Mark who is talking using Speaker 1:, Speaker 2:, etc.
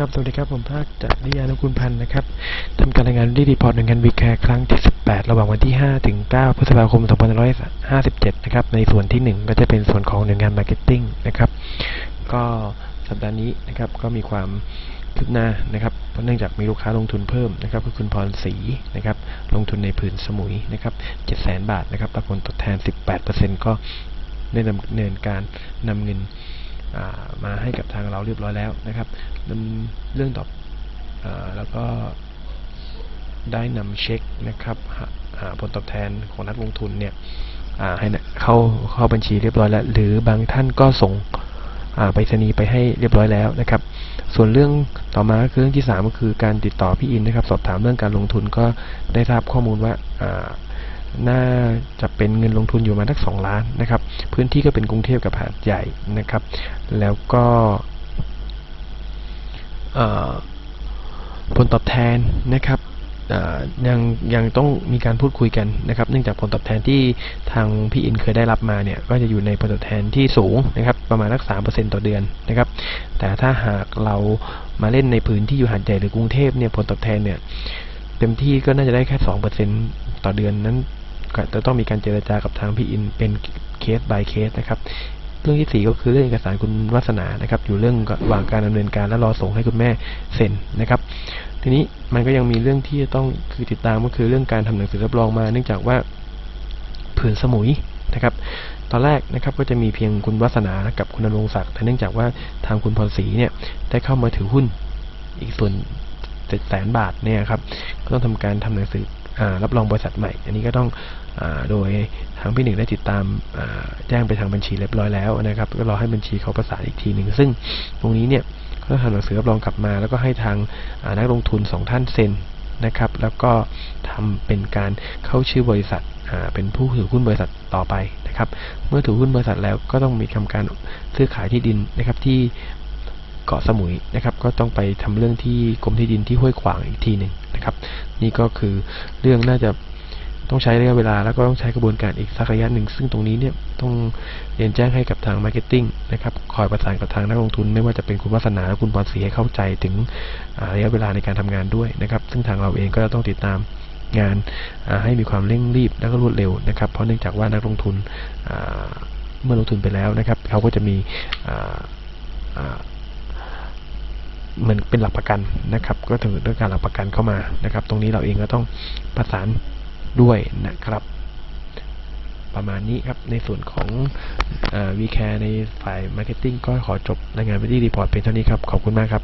Speaker 1: ครับ สวัสดีครับ ผมภาคจากนิยานุคุณพันธ์นะครับทำการรายงานดีรีพอร์ตหนึ่งงานวีแคร์ครั้งที่ 18 ระหว่างวันที่ 5 ถึง 9 พฤษภาคม 2557 นะครับ ในส่วนที่ 1 ก็จะเป็นส่วนของหน่วยงานมาร์เก็ตติ้งนะครับ ก็สัปดาห์นี้นะครับ ก็มีความคืบหน้านะครับ เพราะเนื่องจากมีลูกค้าลงทุนเพิ่มนะครับคือคุณพรศรีนะครับ ลงทุนในผืนสมุยนะครับ 700,000 บาทนะครับรับผลตอบแทน 18%ก็ได้ดำเนินการนำเงิน มาให้กับทางเราเรียบร้อยแล้วนะครับเรื่องตอบอแล้วก็ได้นำเช็คนะครับผลตอบแทนของนักลงทุนเนี่ยให้เข้าเข้าบัญชีเรียบร้อยแล้ว หรือบางท่านก็ส่งไปรษณีย์ไปให้เรียบร้อยแล้วนะครับ ส่วนเรื่องต่อมาคือเรื่องที่สามก็คือการติดต่อพี่อินนะครับ สอบถามเรื่องการลงทุนก็ได้ทราบข้อมูลว่า น่าจะเป็นเงินลงทุนอยู่มาณสักสองล้านนะครับ พื้นที่ก็เป็นกรุงเทพกับหาดใหญ่นะครับ แล้วก็ผลตอบแทนนะครับยังยังต้องมีการพูดคุยกันนะครับ เนื่องจากผลตอบแทนที่ทางพี่อินเคยได้รับมาเนี่ย ก็จะอยู่ในผลตอบแทนที่สูงนะครับ ประมาณสักสามเปอร์เซ็นต์ต่อเดือนนะครับ แต่ถ้าหากเรามาเล่นในพื้นที่อยู่หาดใหญ่หรือกรุงเทพเนี่ยผลตอบแทนเนี่ยเต็มที่ก็น่าจะได้แค่สองเปอร์เซ็นต่อเดือนนั้น จะต้องมีการเจรจากับทางพี่อินเป็นเคส by เคสนะครับ เรื่องที่สี่ก็คือเรื่องเอกสารคุณวัฒนานะครับ อยู่เรื่องระหว่างการดำเนินการและรอส่งให้คุณแม่เซ็นนะครับ ทีนี้มันก็ยังมีเรื่องที่จะต้องคือติดตามก็คือเรื่องการทำหนังสือรับรองมา เนื่องจากว่าผืนสมุยนะครับตอนแรกนะครับก็จะมีเพียงคุณวัฒนากับคุณนรงศักดิ์แต่เนื่องจากว่าทางคุณพรศรีเนี่ยได้เข้ามาถือหุ้นอีกส่วน เจ็ดแสนบาทเนี่ยครับก็ต้องทำการทำหนังสืออรับรองบริษัทใหม่ อันนี้ก็ต้องอโดยทางพี่หนึ่งได้ติดตามแจ้งไปทางบัญชีเรียบร้อยแล้วนะครับ ก็รอให้บัญชีเขาประสานอีกทีหนึ่งซึ่งตรงนี้เนี่ยก็ทำหนังสือรับรองกลับมา แล้วก็ให้ทางนักลงทุนสองท่านเซ็นนะครับ แล้วก็ทำเป็นการเข้าชื่อบริษัทเป็นผู้ถือหุ้นบริษัทต่อไปนะครับ เมื่อถือหุ้นบริษัทแล้วก็ต้องมีทำการซื้อขายที่ดินนะครับที่ เกาะสมุยนะครับ ก็ต้องไปทำเรื่องที่กรมที่ดินที่ห้วยขวางอีกทีหนึ่งนะครับ นี่ก็คือเรื่องน่าจะต้องใช้ระยะเวลาแล้วก็ต้องใช้กระบวนการอีกสักระยะหนึ่ง ซึ่งตรงนี้เนี่ยต้องเรียนแจ้งให้กับทางมาร์เก็ตติ้งนะครับคอยประสานกับทางนักลงทุน ไม่ว่าจะเป็นคุณวัฒนาและคุณพรศรีให้เข้าใจถึงระยะเวลาในการทำงานด้วยนะครับ ซึ่งทางเราเองก็จะต้องติดตามงานให้มีความเร่งรีบและก็รวดเร็วนะครับ เพราะเนื่องจากว่านักลงทุนเมื่อลงทุนไปแล้วนะครับ เขาก็จะมีอ่า เหมือนเป็นหลักประกันนะครับ ก็ถือเรื่องการหลักประกันเข้ามานะครับ ตรงนี้เราเองก็ต้องประสานด้วยนะครับ ประมาณนี้ครับ ในส่วนของวีแคร์ในฝ่ายมาร์เก็ตติ้งก็ขอจบรายงานไปที่รีพอร์ตเป็นเท่านี้ครับ ขอบคุณมากครับ